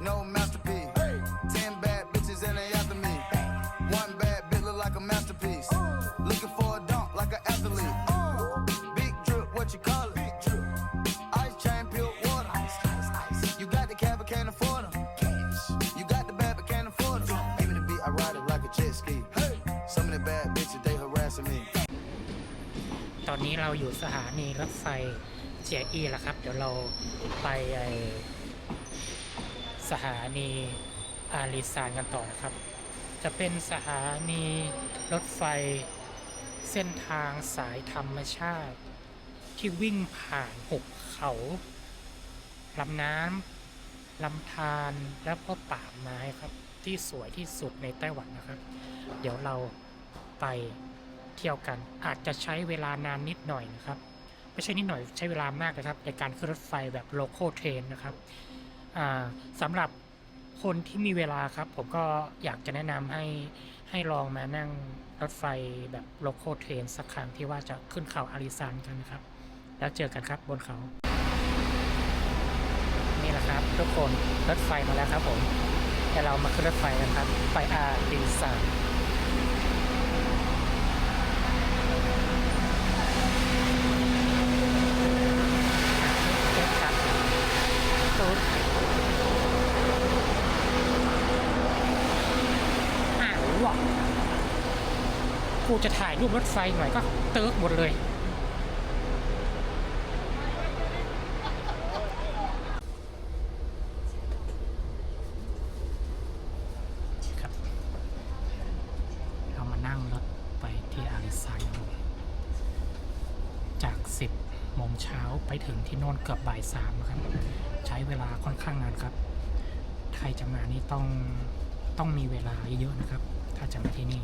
No masterpiece. Ten bad bitches and they after me. One bad bitch look like a masterpiece. Looking for a dunk like an athlete. Big drip, what you call it? Ice chain, pure water. You got the cab, but can't afford them. You got the bad, but can't afford them. Give me the beat, I ride it like a jet ski. Some of the bad bitches, they harassing me. ตอนนี้เราอยู่สถานีรถไฟเจียอี้แล้วครับ เดี๋ยวเรา ไปไอสถานีอาริซานกันต่อนะครับ จะเป็นสถานีรถไฟเส้นทางสายธรรมชาติ ที่วิ่งผ่านหุบเขาลำน้ำลำธารและก็ป่าไม้ครับ ที่สวยที่สุดในไต้หวันนะครับ เดี๋ยวเราไปเที่ยวกันอาจจะใช้เวลานานนิดหน่อยนะครับ ไม่ใช่นิดหน่อยใช้เวลามากนะครับ ในการขึ้นรถไฟแบบโลโก้เทรนนะครับสำหรับคนที่มีเวลาครับ ผมก็อยากจะแนะนำให้ให้ลองมานั่งรถไฟแบบโลโก้เทรนสักครั้งที่ว่าจะขึ้นเขาอาริซานกันนะครับ แล้วเจอกันครับบนเขา นี่แหละครับ ทุกคนรถไฟมาแล้วครับผมเดี๋ยวเรามาขึ้นรถไฟกันครับ ไปอาริซาน ครับตุ๊ดอ้า วะกูจะถ่ายรูปรถไฟหน่อยก็เติร์กหมดเลย ครับ เรามานั่งรถไปที่อาริซานกันจาก 10โมงเช้าไปถึงที่โน่นเกือบบ่ายสามครับ ใช้เวลาค่อนข้างนานครับ ใครจะมานี่ต้องต้องมีเวลาเยอะๆนะครับ 他讲给你。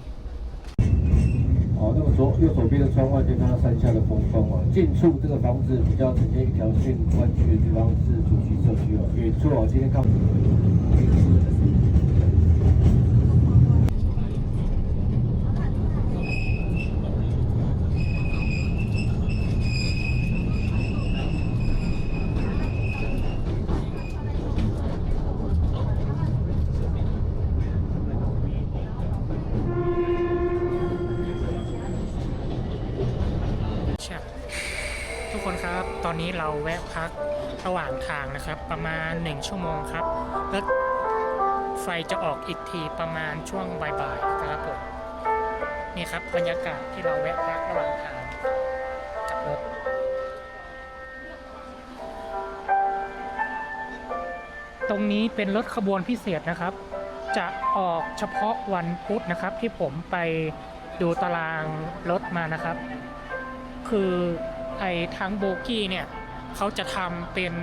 好，那么左右手边的窗外就看到山下的风光啊。近处这个房子比较呈现一条线弯曲的地方是主题社区哦，远处哦今天看到。 นี้เราแวะพักระหว่างทางนะครับ ประมาณ 1 ชั่วโมงครับ แล้วไฟจะออกอีกทีประมาณช่วงบ่ายๆครับผมนี่ครับบรรยากาศที่เราแวะพักระหว่างทางกับรถตรงนี้เป็นรถขบวนพิเศษนะครับ จะออกเฉพาะวันพุธนะครับ ที่ผมไปดูตารางรถมานะครับ คือ ไอ้ทั้งโบกี้เนี่ยเขาจะทำเป็น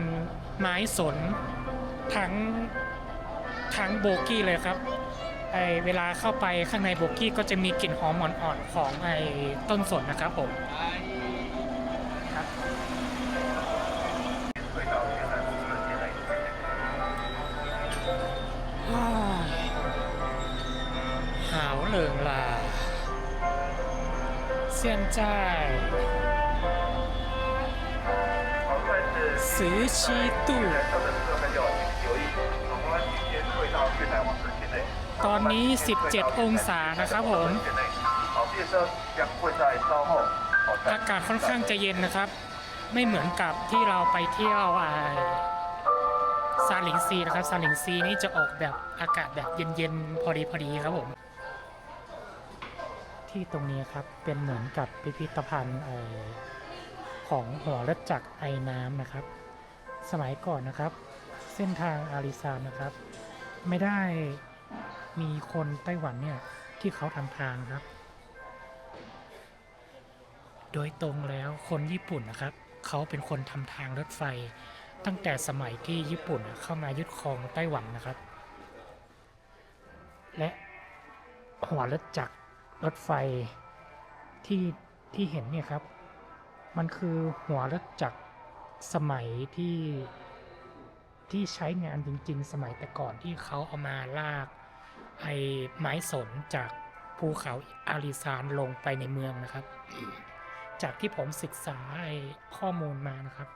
ไม้สนทั้งทั้งโบกี้เลยครับไอเวลาเข้าไปข้างในโบกี้ก็จะมีกลิ่นหอมอ่อนๆของไอ้ต้นสนนะครับผมครับหาวเหลิงล่ะ现在 ซื้ตอนนี้ 17 องศานะครับผม อากาศค่อนข้างจะเย็นนะครับ ไม่เหมือนกับที่เราไปเที่ยวอซาหลิงซีนะครับซาหลิงซีนี่จะออกแบบอากาศแบบเย็นๆ พอดีพอดีครับผม ที่ตรงนี้ครับเป็นเหมือนกับพิพิธภัณฑ์ของหัวรถจักรไอ้น้ำนะครับ สมัยก่อนนะครับ เส้นทางอาริซานนะครับ ไม่ได้มีคนไต้หวันเนี่ยที่เขาทำทางครับ โดยตรงแล้วคนญี่ปุ่นนะครับ เขาเป็นคนทำทางรถไฟ ตั้งแต่สมัยที่ญี่ปุ่นเข้ามายึดครองไต้หวันนะครับ และหัวรถจักรรถไฟที่ที่เห็นเนี่ยครับ มันคือหัวรถจักร สมัยที่ที่ใช้งานจริงๆ สมัยแต่ก่อนที่เขาเอามาลากไอ้ไม้สนจากภูเขาอาริซานลงไปในเมืองนะครับ จากที่ผมศึกษาไอ้ข้อมูลมานะครับ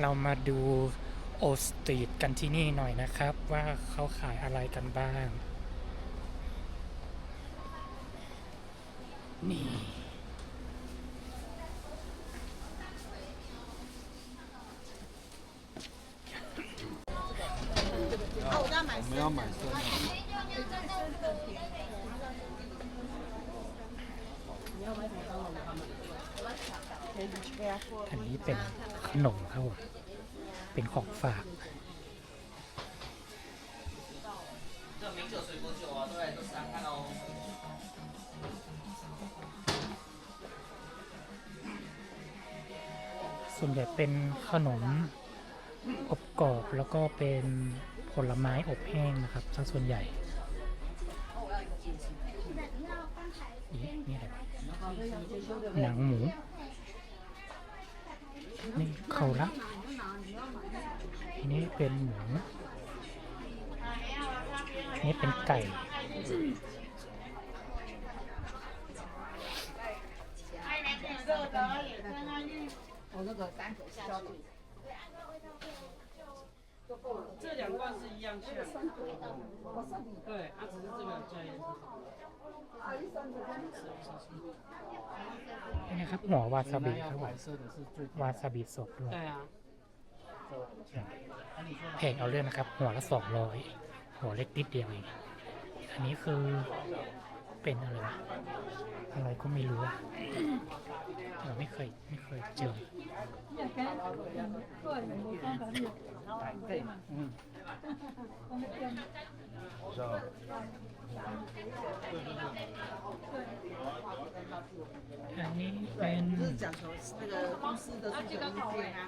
เรามาดู โอสตรีทกันที่นี่หน่อยนะครับ ว่าเขาขายอะไรกันบ้าง นี่ 我们要买生的。 อันนี้เป็นขนมครับผม เป็นของฝาก ส่วนใหญ่เป็นขนมอบกรอบแล้วก็เป็นผลไม้อบแห้งนะครับส่วนใหญ่นี่อะไหนังหมู นี่เขารัก อันนี้เป็นหมูอันนี้เป็นไก่ 这两罐是一样像的。对，啊，只是这个加盐。 นี่นะครับหัววาซาบิครับผม 白色的是最 วาซาบิสดด้วย 对啊， แพงเอาเรื่องนะครับ หัวละสองร้อยหัวเล็กนิดเดียวเองอันนี้คือเป็นอะไรวะอะไรก็ไม่รู้อะเราไม่เคยไม่เคยเจอ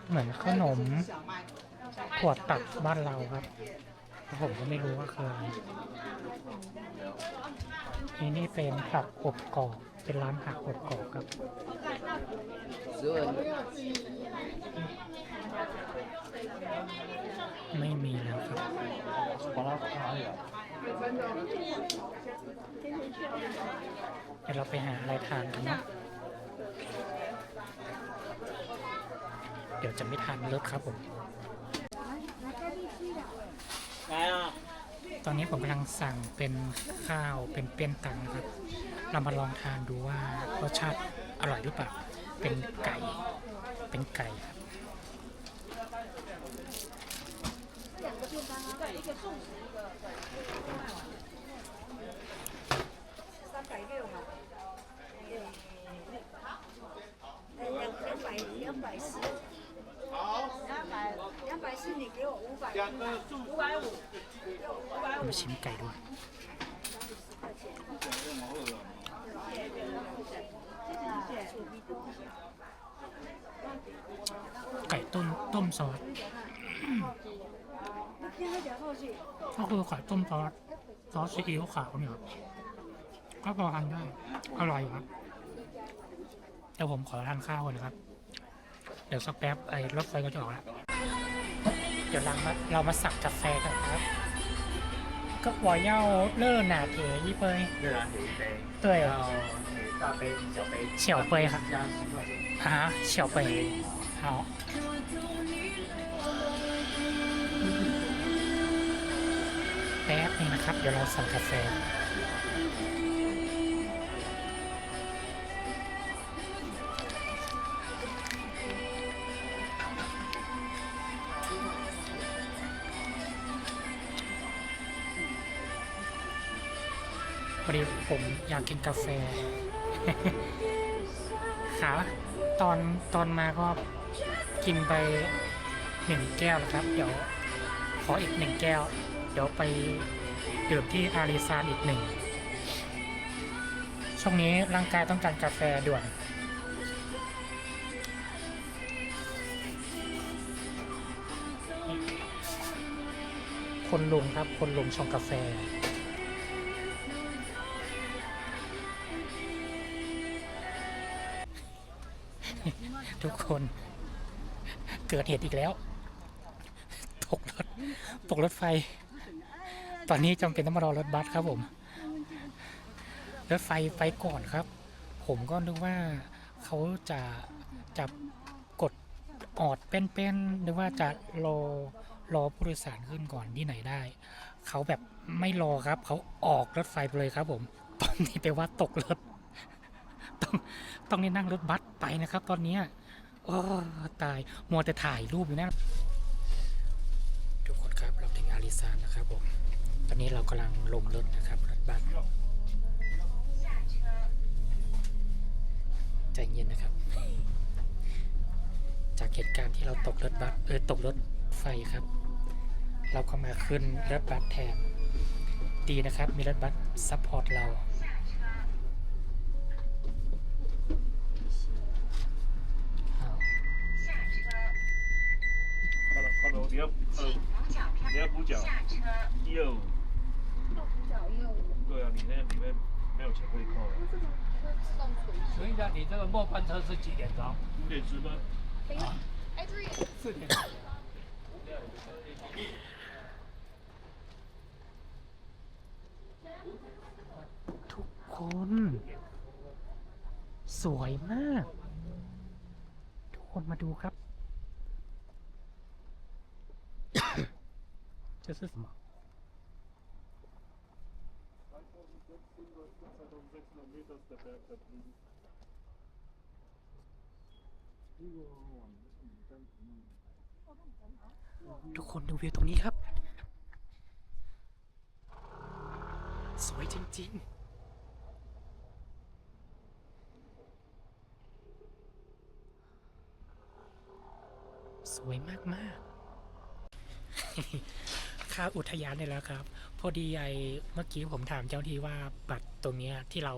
เหมือนขนมผวดตักบ้านเราครับ ผมก็ไม่รู้ว่าคืออะไรนี่นี่เป็นผักอบกรอบ เป็นร้านผักอบกรอบครับไม่มีแล้วครับปลาคาเดี๋ยวเราไปหาอะไรทานกันนะ เดี๋ยวจะไม่ทานรถครับผม 来啊！ ตอนนี้ผมกำลังสั่งเป็นข้าวเป็นเปี้ยนตังนะครับ เรามาลองทานดูว่ารสชาติอร่อยหรือเปล่า เป็นไก่ เป็นไก่ครับ 两两百两百 四，两百两百四，你给我五百，五百五，五百 เรา 五 มา。ชิมไก่ด้วย ไก่ต้มต้มซอส 听他讲过去， ก็คือไก่ต้มซอสซอสซีอิ๊วขาวเนี่ยครับก็พอทานได้ อร่อยครับ เดี๋ยวผมขอทานข้าวก่อนนะครับ เดี๋ยวสักแป๊บไอ้รถไฟก็จะออกแล้ว เดี๋ยวเรามาเรามาสั่งกาแฟกันครับ ก็หัวเย่าเล่อหนาเถยี่เปย 越南有一杯，对然后大杯、小杯，小杯哈加十块钱。啊小杯好แป๊บนึงนะครับ เดี๋ยวเราสั่งกาแฟ พอดีผมอยากกินกาแฟ ขาตอนตอนมาก็กินไปหนึ่งแก้วนะครับ เดี๋ยวขออีกหนึ่งแก้ว เดี๋ยวไปดื่มที่อาริซานอีกหนึ่ง ช่วงนี้ร่างกายต้องการกาแฟด่วนคนลุงครับ คนลุงชงกาแฟ คน เกิดเหตุอีกแล้ว ตกรถ ตกรถไฟ ตอนนี้จำเป็นต้องมารอรถบัสครับผม รถไฟไปก่อนครับ ผมก็นึกว่าเขาจะจะกดออดเป็นๆหรือว่าจะรอรอผู้โดยสารขึ้นก่อนที่ไหนได้ เขาแบบไม่รอครับเขาออกรถไฟไปเลยครับ ผมตอนนี้แปลว่าตกรถต้องต้องนี่นั่งรถบัสไปนะครับ ตอนนี้ โอ้ตาย มัวแต่ถ่ายรูปอยู่นั่นทุกคนครับเราถึงอาริซานนะครับผมตอนนี้เรากำลังลงรถนะครับรถบัสใจเย็นนะครับ จากเหตุการณ์ที่เราตกรถบัสเออตกรถไฟครับ เราก็มาขึ้นรถบัสแทนดีนะครับ มีรถบัสซัพพอร์ตเราอ้าว Hello, hello，你要呃，你要补缴一二五。对啊，你那里面没有钱可以扣了。请问一下，你这个末班车是几点钟？五点十分。四点。 ทุกคน สวยมาก ทุกคนมาดูครับ 这是什么？ทุกคนดูวิวตรงนี้ครับ สวยจริงๆ สวยมาก ๆ ค่าอุทยานเนี่ยแล้วครับ พอดีไอเมื่อกี้ผมถามเจ้าที่ว่าบัตรตรงเนี้ยที่เรา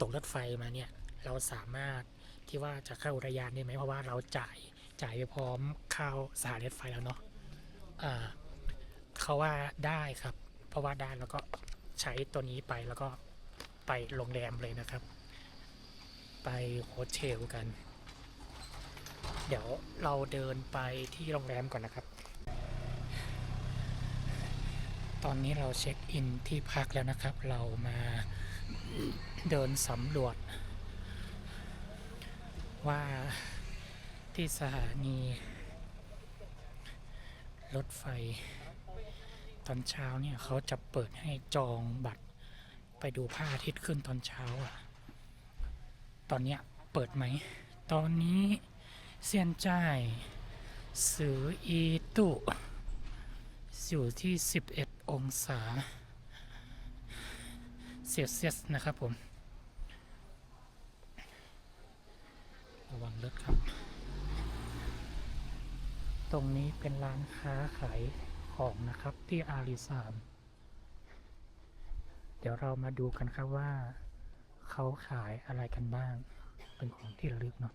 ตกรถไฟมาเนี่ย เราสามารถที่ว่าจะเข้าอุทยานได้ไหมเพราะว่าเราจ่ายจ่ายไปพร้อมเข้าสถานรถไฟแล้วเนาะอ่าเขาว่าได้ครับ เพราะว่าได้แล้วก็ใช้ตัวนี้ไปแล้วก็ไปโรงแรมเลยนะครับ ไปโฮเทลกัน เดี๋ยวเราเดินไปที่โรงแรมก่อนนะครับ ตอนนี้เราเช็คอินที่พักแล้วนะครับ เรามาเดินสำรวจ ว่าที่สถานีรถไฟ ตอนเช้าเนี่ยเขาจะเปิดให้จองบัตรไปดูพระอาทิตย์ขึ้นตอนเช้าอะ ตอนเนี้ยเปิดไหม ตอนนี้เซียนจ่ายสืออีตุอยู่ที่ 11 องศาเซลเซียสนะครับผม ระวังรถครับ ตรงนี้เป็นร้านค้าขายของนะครับที่อาริซาน เดี๋ยวเรามาดูกันครับว่า เขาขายอะไรกันบ้าง เป็นของที่ระลึกเนาะ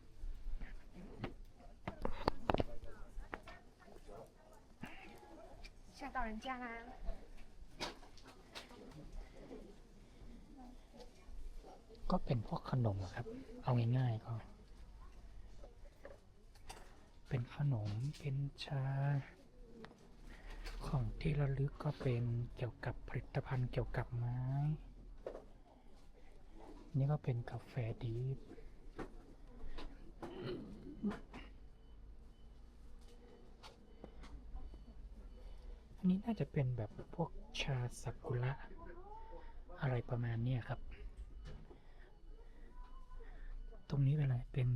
吓到人家啦！ ก็เป็นพวกขนมครับ เอาง่ายๆก็ เป็นขนม เป็นชา ของที่ระลึกก็เป็นเกี่ยวกับผลิตภัณฑ์เกี่ยวกับไม้ นี่ก็เป็นกาแฟดีฟอันนี้น่าจะเป็นแบบพวกชาสักุระอะไรประมาณนี้ครับ ตรงนี้เป็นอะไร เป็น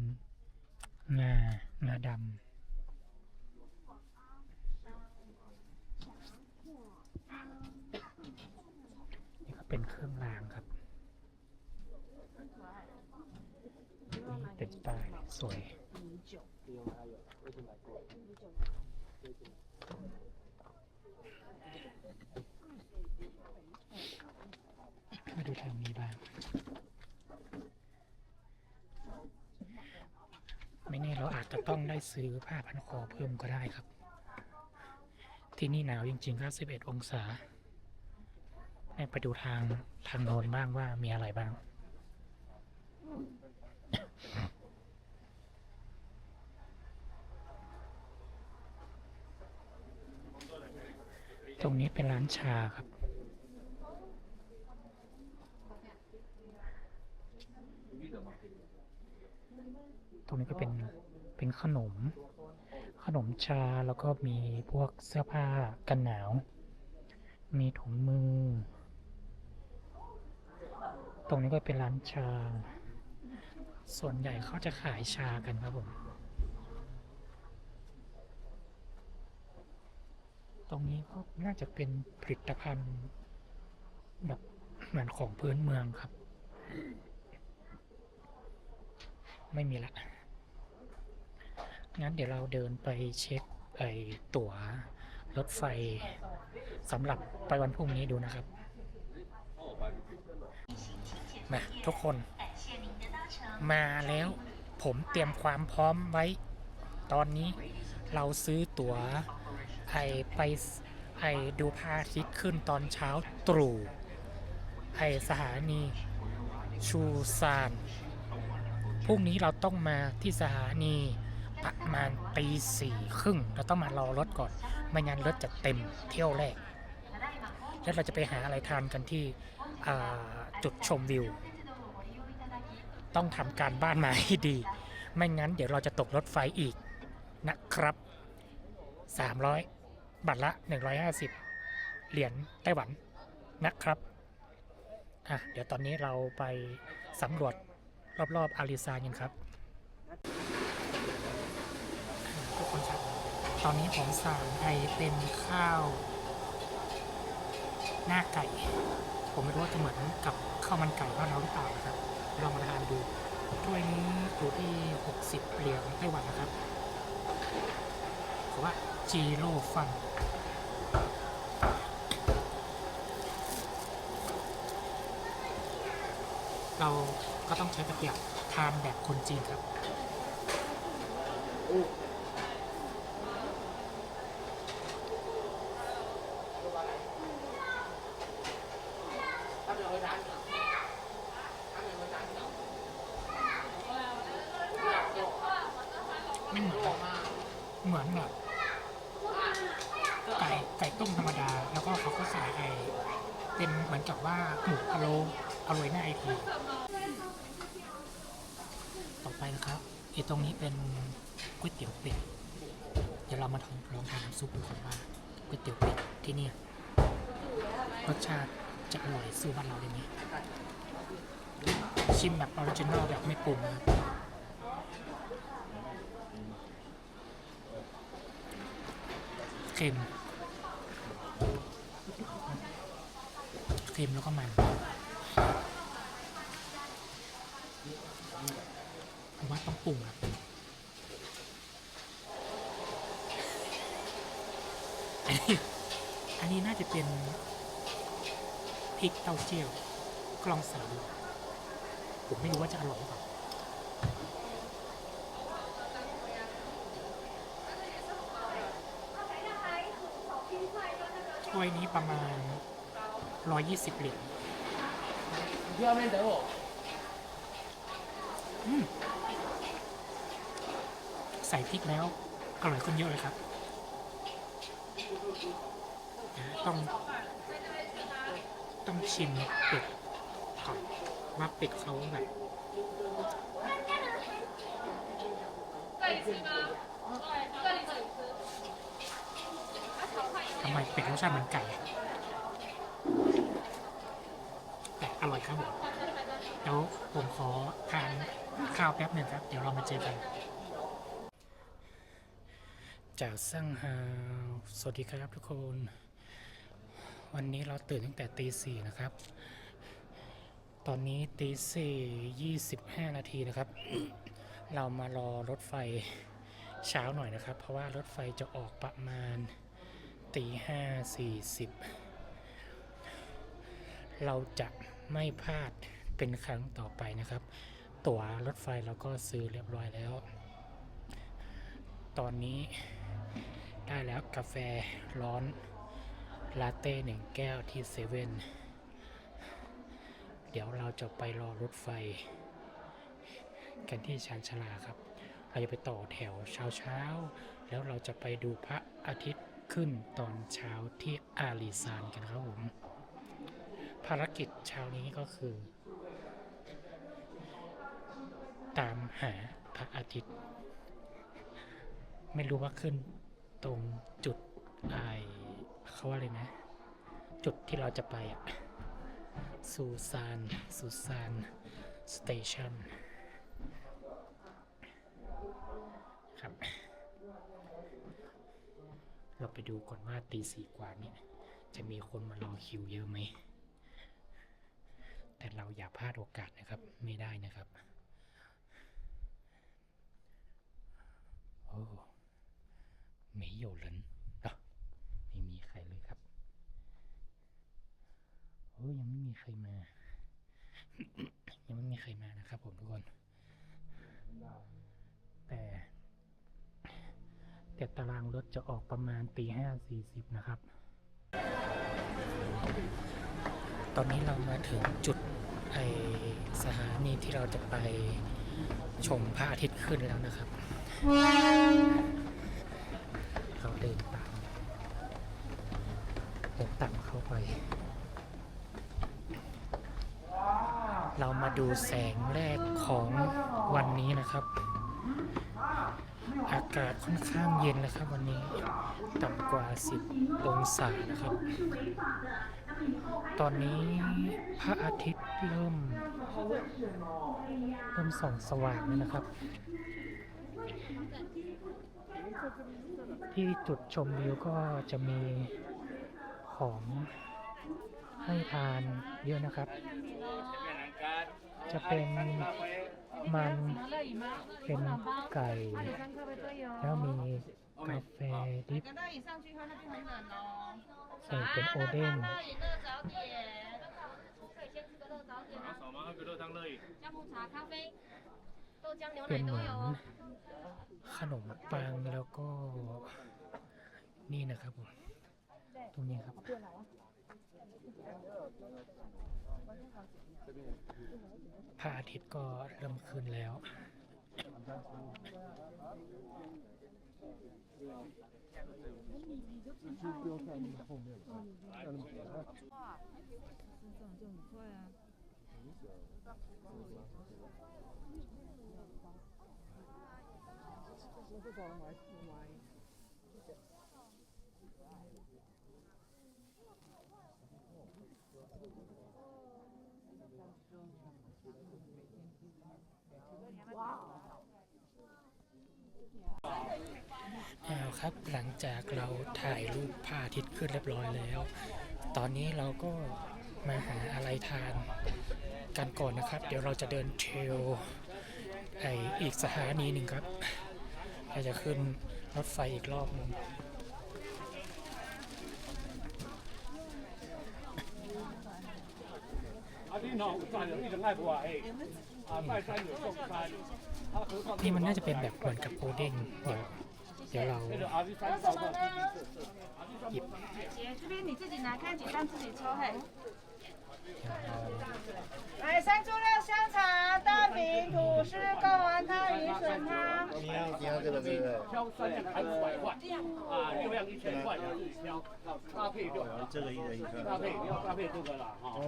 งางาดำ นี่ก็เป็นเครื่องรางครับ นี่เป็นป้ายสวยมาดูทางนี้บ้าง ไม่แน่ เราอาจจะต้องได้ซื้อผ้าพันคอเพิ่มก็ได้ครับ ที่นี่หนาวจริงๆครับ11 องศาให้ไปดูทางทางโน้นบ้างว่ามีอะไรบ้างตรงนี้เป็นร้านชาครับ ตรงนี้ก็เป็น ขนม ขนมชาแล้วก็มีพวกเสื้อผ้ากันหนาว มีถุงมือ ตรงนี้ก็เป็นร้านชา ส่วนใหญ่เขาจะขายชากันครับผม ตรงนี้ก็น่าจะเป็นผลิตภัณฑ์แบบเหมือนของพื้นเมืองครับ ไม่มีละ งั้นเดี๋ยวเราเดินไปเช็คไอตั๋วรถไฟสำหรับไปวันพรุ่งนี้ดูนะครับมาทุกคน มาแล้วผมเตรียมความพร้อมไว้ ตอนนี้เราซื้อตั๋วไอไปไอดูพระอาทิตย์ขึ้นตอนเช้าตรู่ไอสถานีชูซานพรุ่งนี้เราต้องมาที่สถานี ประมาณตีสี่ครึ่งเราต้องมารอรถก่อน ไม่งั้นรถจะเต็มเที่ยวแรก แล้วเราจะไปหาอะไรทานกันที่จุดชมวิว ต้องทำการบ้านมาให้ดี ไม่งั้นเดี๋ยวเราจะตกรถไฟอีกนะครับ 300 บัตรละ 150 เหรียญไต้หวันนะครับอะเดี๋ยวตอนนี้เราไปสำรวจรอบๆอาริซานกันครับอ่าทุกคนครับ ตอนนี้ผมสั่งไอเป็นข้าว หน้าไก่ ผมไม่รู้ว่าจะเหมือนกับข้าวมันไก่บ้านเราหรือเปล่านะครับลองมาทานดูถ้วยนี้อยู่ที่ 60 เหรียญไต้หวันนะครับผมว่าจีโร่ฟันเราก็ต้องใช้ตะเกียบทานแบบคนจีนครับ ไม่เหมือนเหมือนแบบไก่ไก่ต้มธรรมดา แล้วก็เขาก็ใส่ไอเป็นเหมือนกับว่าหมูพะโล้เอาโรยหน้าไอที ต่อ ไปนะครับไอตรงนี้เป็นก๋วยเตี๋ยวเป็ด เดี๋ยวเรามาลองลองทานน้ำซุปดูก่อนว่าก๋วยเตี๋ยวเป็ดที่นี่รสชาติจะอร่อยสู้บ้านเราได้ไหมชิมแบบออริจินอลแบบไม่ปรุงนะครับเค็มเค็มแล้วก็มัน ผมว่าต้องปรุงครับ อันนี้อันนี้น่าจะเป็นพริกเต้าเจี้ยวกลองสามผมไม่รู้ว่าจะอร่อยหรือเปล่าถ้วยนี้ประมาณ 120 เหรียญอืม ใส่พริกแล้วอร่อยขึ้นเยอะเลยครับ ต้องต้องชิมเป็ดก่อนว่าเป็ดเขาแบบทำไมเป็ดรสชาติเหมือนไก่แต่อร่อยครับผมเดี๋ยวผมขอทานข้าวแป๊บหนึ่งครับ เดี๋ยวเรามาเจอกัน จากซั่งฮาวสวัสดีครับทุกคน วันนี้เราตื่นตั้งแต่ตีสี่นะครับ ตอนนี้ตีสี่ยี่สิบห้านาทีนะครับ เรามารอรถไฟเช้าหน่อยนะครับ เพราะว่ารถไฟจะออกประมาณตีห้าสี่สิบเราจะไม่พลาดเป็นครั้งต่อไปนะครับ ตั๋วรถไฟเราก็ซื้อเรียบร้อยแล้ว ตอนนี้ ได้แล้วกาแฟร้อนลาเต้หนึ่งแก้วที่เซเว่นเดี๋ยวเราจะไปรอรถไฟ กันที่ชานชาลาครับ เราจะไปต่อแถวเช้าเช้า แล้วเราจะไปดูพระอาทิตย์ขึ้นตอนเช้าที่อาลีซานกันครับผม ภารกิจเช้านี้ก็คือ ตามหาพระอาทิตย์ ไม่รู้ว่าขึ้น ตรงจุดไอเขาว่าอะไรนะ จุดที่เราจะไปอะซูซานซูซานสเตชันครับเราไปดูก่อนว่าตีสี่กว่าเนี่ย จะมีคนมารอคิวเยอะไหม แต่เราอย่าพลาดโอกาสนะครับ ไม่ได้นะครับ โอ้ ไม่有人เนาไม่มีใครเลยครับโอ้ยังไม่มีใครมา ยังไม่มีใครมานะครับ ผมทุกคน แต่แต่ตารางรถจะออกประมาณตีห้าสี่สิบนะครับ ตอนนี้เรามาถึงจุดไอสถานีที่เราจะไปชมพระอาทิตย์ขึ้นแล้วนะครับ เดินตามเดินตามเข้าไป เรามาดูแสงแรกของวันนี้นะครับ อากาศค่อนข้างเย็นนะครับวันนี้ ต่ำกว่า 10 องศานะครับ ตอนนี้พระอาทิตย์เริ่มเริ่มส่องสว่างแล้วนะครับ ที่จุดชมวิวก็จะมีของให้ทานเยอะนะครับ จะเป็นมันเป็นไก่ แล้วมีกาแฟดิบใส่เป็นโอเด้ง 热饮、热早点，可以先吃个热早点啊，少吗？那个热汤热饮。姜母茶、咖啡、豆浆、牛 เป็น 奶 เห 都 มือน 有哦。 ขนมปังแล้วก็ นี่นะครับผมตรงนี้ครับ พระอาทิตย์ก็เริ่มขึ้นแล้ว เอาครับหลังจากเราถ่ายรูปพระอาทิตย์ขึ้นเรียบร้อยแล้ว ตอนนี้เราก็มาหาอะไรทานกันก่อนนะครับ เดี๋ยวเราจะเดินเทรลไออีกสถานีหนึ่งครับ เราจะขึ้นรถไฟอีกรอบหนึ่งนี่มันน่าจะเป็นแบบเหมือนกับโอดิ้งเดี๋ยวเดี๋ยวเราหยิบ 对对对，挑三样才五百块，啊，六样一千块，然一挑搭配就好了。这个一人一，搭配要搭配这个了哈。哦，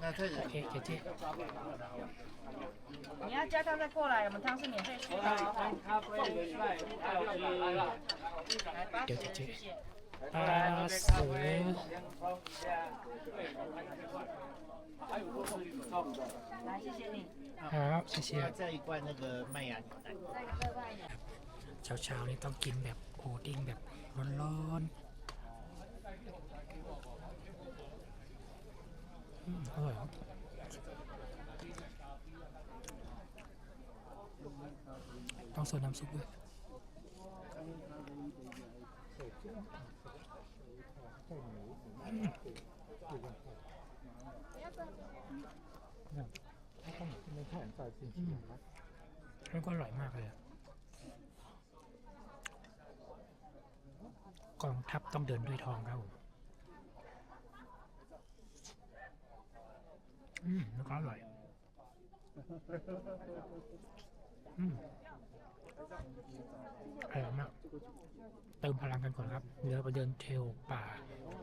那可以可以。你要加汤再过来，我们汤是免费送的。来，八十，谢谢。 ปลาเสือ 来，谢谢你。 ครับเชียร์ 再一罐那个麦芽牛奶。 เช้าเช้าๆนี่ต้องกินแบบโอเด้งแบบร้อนๆอืมอร่อยครับต้องโซนน้ำซุปด้วย อืมแล้วก็อร่อยมากเลยอะกองทัพต้องเดินด้วยทองครับผมอืมแล้วก็อร่อย อืมอร่อยมาก เติมพลังกันก่อนครับ เดี๋ยวไปเดินเทลป่า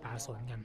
ป่าสนกัน